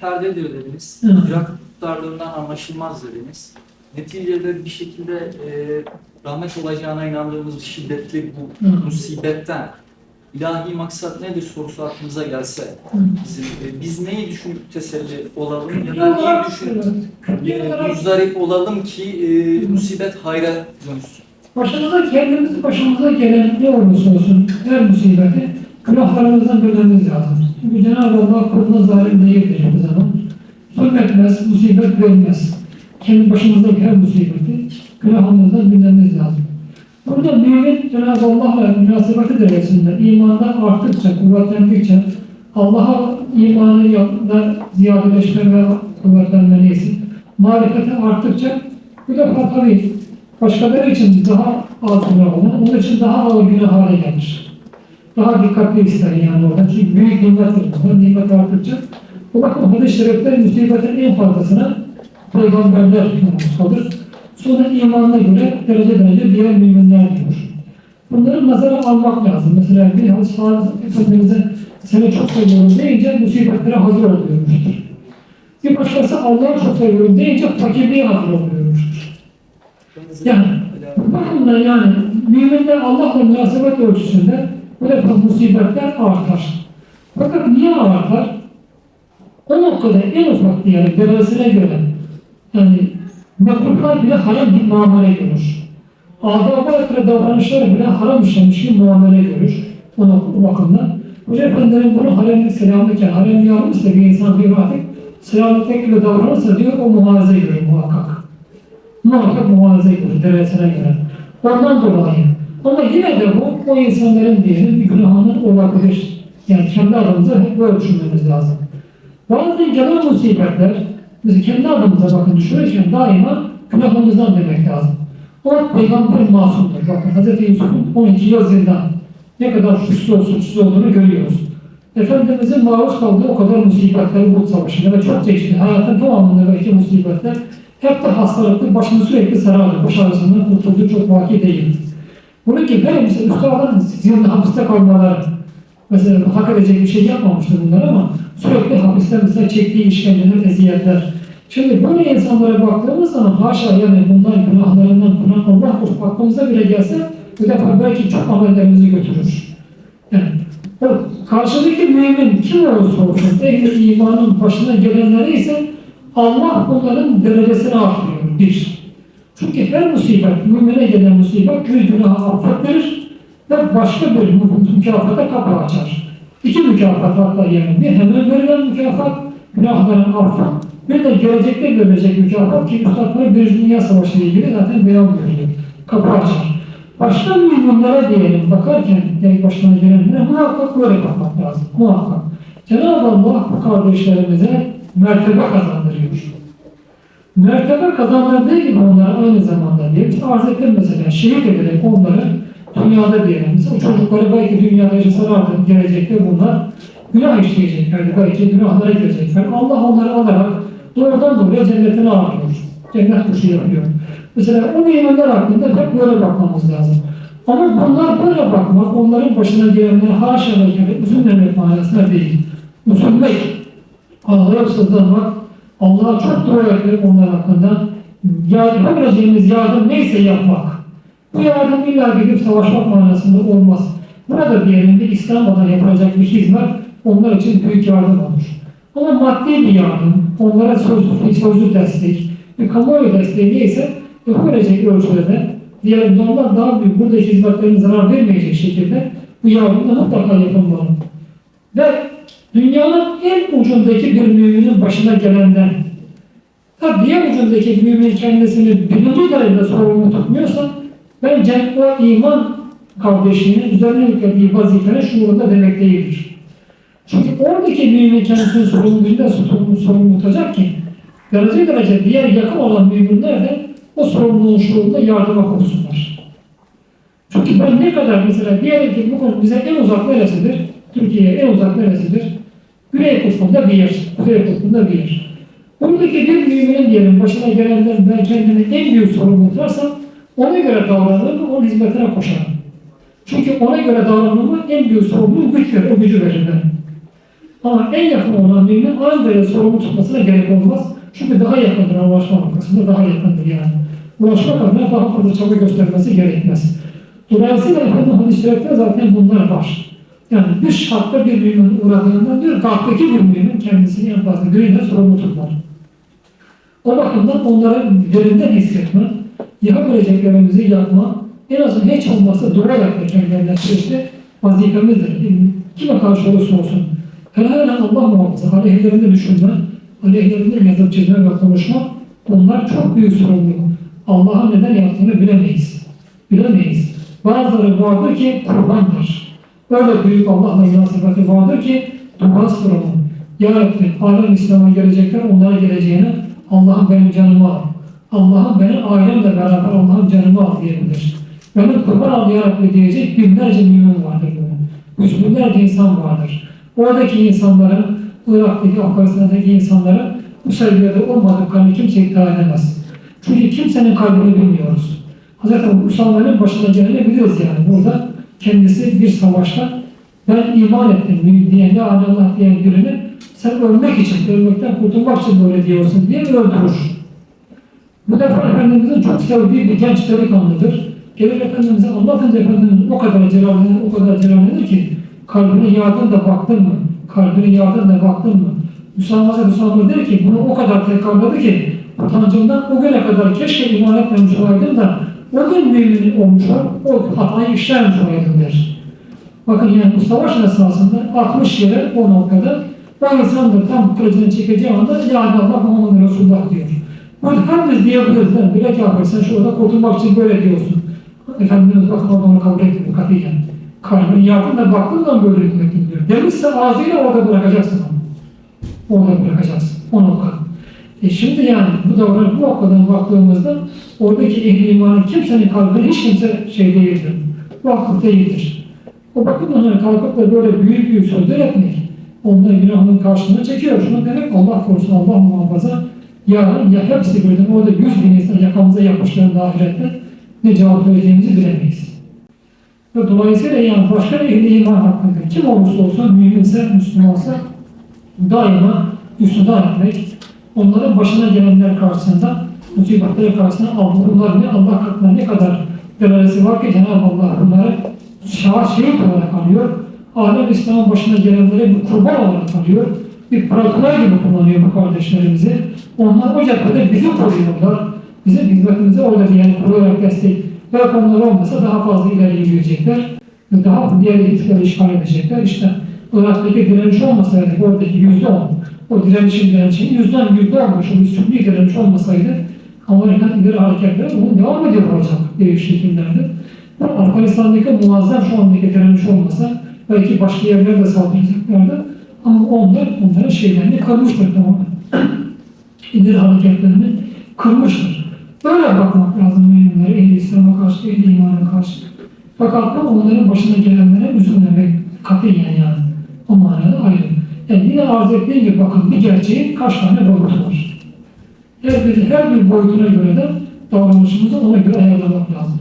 perde ediyor dediniz. Irak darlığından anlaşılmaz dediniz. Neticede bir şekilde e, rahmet olacağına inandığımız şiddetli bu musibetten ilahi maksat nedir sorusu aklımıza gelse bizim, e, biz neyi düşünüp teselli olalım ya da neyi düşünüp e, muzdarip olalım ki e, musibet hayra dönsün. Başımıza kendimiz başımıza gelen ne olursa olsun her musibeti günahlarımızdan dönmemiz lazım. Çünkü Cenab-ı Allah kuluna zalim değildir hiçbir zaman. Zulmetmez, musibet vermez. Kendi başımızdaki her musibeti günahımızdan dönmemiz lazım. Burada mümin Cenab-ı Allah'la münasebeti derecesinde imanda arttıkça, kuvvetlendikçe Allah'a imanı yanında ziyadeleşme ve kuvvetlenme neyse, marifeti arttıkça bu defa tabii başkaları için daha az günah olan, onun için daha ağır günah hale gelir. Daha dikkatli ister yani orada. Çünkü büyük nimettir. Bu nimet arttıkça. Bu bakım hadis-i şerifler musibetin en fazlasına peygamberler olur. Sonra imanına göre derece derece diğer müminler diyor. Bunları nazara almak lazım. Mesela bir hadis Şahı Efendimiz'e seni çok seviyorum deyince musibetlere hazır oluyormuştur. Bir başkası Allah'ı çok seviyorum deyince fakirliğe hazır oluyormuştur. Yani bu bakımdan yani müminler Allah'la münasebet ölçüsünde bu defa musibetler artar. Fakat niye artar? O noktada en ufak diyelim derecesine göre yani mekruplar bile haram bir muamele görür. Adab-ı ekre davranışlar bile haram işlemiş bir muamele görür. O, o bakımdan. Hoca Efendilerin bunu haremlik selamlıkken, harem yalnızsa bir insan bir vakit selamlıkta gibi davranırsa diyor o muhafaza görür muhakkak muhakkak muhafaza edilir derecesine göre. Ondan dolayı. Ama yine de bu o insanların diyelim bir günahının olabilir. Yani kendi adımıza hep böyle düşünmemiz lazım. Bazen gelen musibetler, biz kendi adımıza bakın düşünürken daima günahımızdan demek lazım. O peygamber masumdur. Bakın Hz. Yusuf'un 12 yıl zindan. Ne kadar suçsuz suçsuz olduğunu görüyoruz. Efendimizin maruz kaldığı o kadar musibetleri bu savaşında ve çok çeşitli hayatın tamamında belki musibetler hep de hastalıklı, başını sürekli sarardı. Baş ağrısından kurtulduğu çok vaki değil. Bunun gibi böyle mesela üstadın zihni hapiste kalmaları, mesela hak edecek bir şey yapmamıştır bunlar ama sürekli hapiste mesela çektiği işkenceler, eziyetler. Şimdi böyle insanlara baktığımız zaman haşa yani bundan günahlarından falan Allah aklımıza bile gelse bu defa belki çok amellerimizi götürür. Yani karşıdaki mümin kim olursa olsun ehli imanın başına gelenleri ise Allah bunların derecesini artırıyor. Bir. Çünkü her musibet, mümine gelen musibet yüz günahı affettirir ve başka bir mü- mükafata kapı açar. İki mükafat hatta yani. Bir hemen verilen mükafat, günahların affı. Bir de gelecekte verilecek mükafat ki Üstadları bir dünya savaşı ile ilgili zaten beyan veriyor. Kapı açar. Başka müminlere diyelim bakarken yani başına gelenlere muhakkak böyle bakmak lazım. Muhakkak. Cenab-ı Allah bu kardeşlerimize mertebe kazandırıyor. Mertebe kazandırdığı gibi onlara aynı zamanda diye işte arz ettim mesela şehit ederek onları dünyada diyelim. Mesela çocukları belki dünyada yaşasalardı gelecekte bunlar günah işleyeceklerdi. Belki günahlara girecekler. Allah onları alarak doğrudan doğruya cennetine alıyor. Cennet kuşu yapıyor. Mesela o müminler hakkında hep böyle bakmamız lazım. Ama bunlar böyle bakmak, onların başına gelenleri haşa ve üzülmemek manasında değil. Üzülmek, ağlayıp sızlanmak, Allah'a çok dua etmek onlar hakkında. Yardım, yapabileceğimiz yardım neyse yapmak. Bu yardım illa gidip savaşmak manasında olmaz. Burada bir İslam adına yapılacak bir hizmet onlar için büyük yardım olur. Ama maddi bir yardım, onlara sözlü, sözlü destek, bir kamuoyu desteği neyse yapılabilecek ölçüde de diyelim ondan daha büyük burada hizmetlerin zarar vermeyecek şekilde bu yardım da mutlaka yapılmalı. Ve dünyanın en ucundaki bir müminin başına gelenden tabi diğer ucundaki mümin kendisini birinci derecede sorumlu tutmuyorsa bence o iman kardeşinin üzerine yüklediği vazifenin şuurunda demek değildir. Çünkü oradaki mümin kendisini sorumlu bildiğinde sorumlu, sorumlu tutacak ki derece derece diğer yakın olan müminler de o sorumluluğun şuurunda yardıma koşsunlar. Çünkü ben ne kadar mesela diyelim ki bu konu bize en uzak neresidir? Türkiye'ye en uzak neresidir? Güney kutbunda bir. Kuzey kutbunda bir. Buradaki bir müminin diyelim başına gelenler ben kendimi en büyük sorumlu tutarsam ona göre davranırım, onun hizmetine koşarım. Çünkü ona göre davranmamı en büyük sorumluluğu güç verir, o gücü verir. Ama en yakın olan mümin aynı sorumlu tutmasına gerek olmaz. Çünkü daha yakındır ulaşma noktasında daha yakındır yani. Ulaşmak adına daha fazla çaba göstermesi gerekmez. Dolayısıyla Efendimiz hadis-i şerifte zaten bunlar var. Yani bir şartta bir mümin uğradığında diyor, kalktaki bir mümin kendisini en fazla birine sorumlu tutar. O bakımdan onların derinden hissetme, yapabileceklerimizi yapma, en azından hiç olmazsa dua yapmak kendilerine sürekli vazifemizdir. Kime karşı olursa olsun. Hele Allah muhafaza, aleyhlerinde düşünme, aleyhlerinde yazıp çizme ve konuşma, onlar çok büyük sorumluluk. Allah'ın neden yaptığını bilemeyiz. Bilemeyiz. Bazıları vardır ki kurbandır. Öyle büyük Allah'la münasebeti vardır ki dua sorumlu. Ya Rabbi, alem İslam'a gelecekler, onlara geleceğine Allah'ım benim canımı al. Allah'ım benim ailemle beraber Allah'ım canımı al diyebilir. Benim kurban al ya Rabbi diyecek binlerce milyon vardır böyle. Yüz binlerce insan vardır. Oradaki insanların, Irak'taki, Afganistan'daki insanların bu seviyede olmadıklarını kimse iddia edemez. Çünkü kimsenin kalbini bilmiyoruz. Hazreti Musa'nın başına geleni biliriz yani. Burada kendisi bir savaşta ben iman ettim diyen de Allah diyen birini sen ölmek için, ölmekten kurtulmak için böyle diyorsun diye öldürür. Bu defa Efendimiz'in çok sevdiği bir genç delikanlıdır. Gelir Efendimiz'e anlatınca Efendimiz o kadar celallenir, o kadar celallenir ki kalbini yardın da baktın mı? Kalbini yardın da baktın mı? Müsamah'a Müsamah der ki bunu o kadar tekrarladı ki utancımdan o güne kadar keşke iman etmemiş olaydım da o gün mümin olmuş ol, o hatayı işlemiş olaydım der. Bakın yani bu savaş esnasında 60 yere o noktada o insandır tam kılıcını çekeceği anda Ya Allah Muhammed Resulullah diyor. Herkes diyebiliriz mi? Bile kafir sen şurada kurtulmak için böyle diyorsun. Efendimiz bakın onu kabul etmiyor katiyen. Kalbini yaptın da baktın da böyle hükmettin diyor. Demişse ağzıyla orada bırakacaksın onu. Orada bırakacaksın. O nokta. E şimdi yani bu davranış bu noktadan baktığımızda oradaki ehli imanın kimsenin kalbine hiç kimse şey değildir. Vakıf değildir. O bakımdan hani kalkıp da böyle büyük büyük sözler etmek, onların günahının karşılığını çekiyor. Şunu demek Allah korusun, Allah muhafaza. Yarın ya hepsi birden orada yüz bin insan yakamıza yapmışlarında ahirette ne cevap vereceğimizi bilemeyiz. Ve dolayısıyla yani başka ehli iman hakkında kim olursa olsun, müminse, Müslümansa daima üstüne etmek, onların başına gelenler karşısında, musibetler karşısında Allah'ın ne Allah katına ne kadar delalesi var ki Cenab-ı Allah bunları şahit olarak alıyor. Alem İslam'ın başına gelenlere bir kurban olarak alıyor. Bir pratikler gibi kullanıyor bu kardeşlerimizi. Onlar o cephede bizi koruyorlar. Bizim hizmetimize orada bir yani koruyarak destek. Belki onlar olmasa daha fazla ileri yürüyecekler. Daha diğer yetkileri işgal edecekler. İşte Irak'taki direniş olmasaydı oradaki yüzde on, o direnişin direnişinin yüzden yüzde on, şu sünni direniş olmasaydı Amerikan ileri hareketleri bunun devam ediyor olacak değişik şekillerde. Afganistan'daki muazzam şu andaki direniş olmasa belki başka yerlerde saldıracaklardı. Ama onlar onların şeylerini kırmıştır tamamen. İleri hareketlerini kırmıştır. Böyle bakmak lazım müminlere, ehli İslam'a karşı, ehli imana karşı. Fakat bu onların başına gelenlere üzülmemek katiyen yani. O manada ayrı. Yani yine arz ettiğim gibi bakın bir gerçeğin kaç tane boyutu var. Her bir, her bir boyutuna göre de davranışımızı ona göre ayarlamak lazım.